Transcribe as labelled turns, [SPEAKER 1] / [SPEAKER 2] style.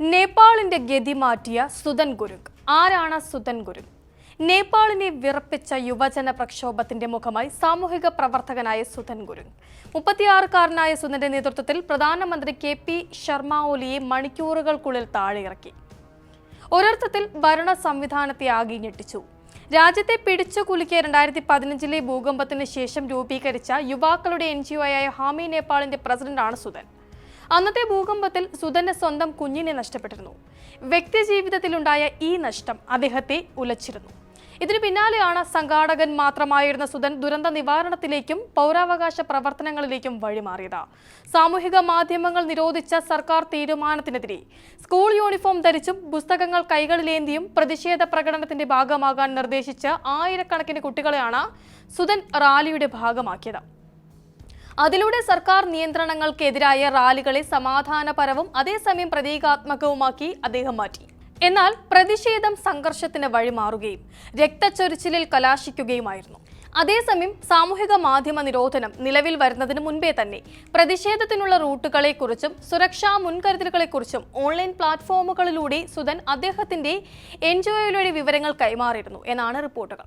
[SPEAKER 1] നേപ്പാളിന്റെ ഗതി മാറ്റിയ സുതൻ ഗുരുങ്. ആരാണ് സുതൻ ഗുരുങ്? നേപ്പാളിനെ വിറപ്പിച്ച യുവജന പ്രക്ഷോഭത്തിന്റെ മുഖമായി സാമൂഹിക പ്രവർത്തകനായ സുധൻ ഗുരുങ്. മുപ്പത്തിയാറുകാരനായ സുധന്റെ നേതൃത്വത്തിൽ പ്രധാനമന്ത്രി കെ പി ശർമ്മ ഒലിയെ മണിക്കൂറുകൾക്കുള്ളിൽ താഴെയിറക്കി. ഒരർത്ഥത്തിൽ ഭരണ സംവിധാനത്തെ ആകെ ഞെട്ടിച്ചു. രാജ്യത്തെ പിടിച്ചു കുലുക്കിയ രണ്ടായിരത്തി പതിനഞ്ചിലെ ഭൂകമ്പത്തിന് ശേഷം രൂപീകരിച്ച യുവാക്കളുടെ എൻ ജി ഒ ആയ ഹാമി നേപ്പാളിന്റെ പ്രസിഡന്റാണ് സുധൻ. അന്നത്തെ ഭൂകമ്പത്തിൽ സുധന്റെ സ്വന്തം കുഞ്ഞിനെ നഷ്ടപ്പെട്ടിരുന്നു. വ്യക്തി ജീവിതത്തിലുണ്ടായ ഈ നഷ്ടം അദ്ദേഹത്തെ ഉലച്ചിരുന്നു. ഇതിനു പിന്നാലെയാണ് സംഘാടകൻ മാത്രമായിരുന്ന സുധൻ ദുരന്ത നിവാരണത്തിലേക്കും പൗരാവകാശ പ്രവർത്തനങ്ങളിലേക്കും വഴിമാറിയത്. സാമൂഹിക മാധ്യമങ്ങൾ നിരോധിച്ച സർക്കാർ തീരുമാനത്തിനെതിരെ സ്കൂൾ യൂണിഫോം ധരിച്ചും പുസ്തകങ്ങൾ കൈകളിലേന്തിയും പ്രതിഷേധ പ്രകടനത്തിന്റെ ഭാഗമാകാൻ നിർദ്ദേശിച്ച ആയിരക്കണക്കിന് കുട്ടികളെയാണ് സുധൻ റാലിയുടെ ഭാഗമാക്കിയത്. അതിലൂടെ സർക്കാർ നിയന്ത്രണങ്ങൾക്കെതിരായ റാലികളെ സമാധാനപരവും അതേസമയം പ്രതീകാത്മകവുമാക്കി അദ്ദേഹം മാറ്റി. എന്നാൽ പ്രതിഷേധം സംഘർഷത്തിന് വഴിമാറുകയും രക്തച്ചൊരിച്ചിലിൽ കലാശിക്കുകയുമായിരുന്നു. അതേസമയം സാമൂഹിക മാധ്യമ നിരോധനം നിലവിൽ വരുന്നതിന് മുൻപേ തന്നെ പ്രതിഷേധത്തിനുള്ള റൂട്ടുകളെക്കുറിച്ചും സുരക്ഷാ മുൻകരുതലുകളെക്കുറിച്ചും ഓൺലൈൻ പ്ലാറ്റ്ഫോമുകളിലൂടെ സുധൻ അദ്ദേഹത്തിന്റെ എൻജിഒയിലൂടെ വിവരങ്ങൾ കൈമാറിയിരുന്നു എന്നാണ് റിപ്പോർട്ടുകൾ.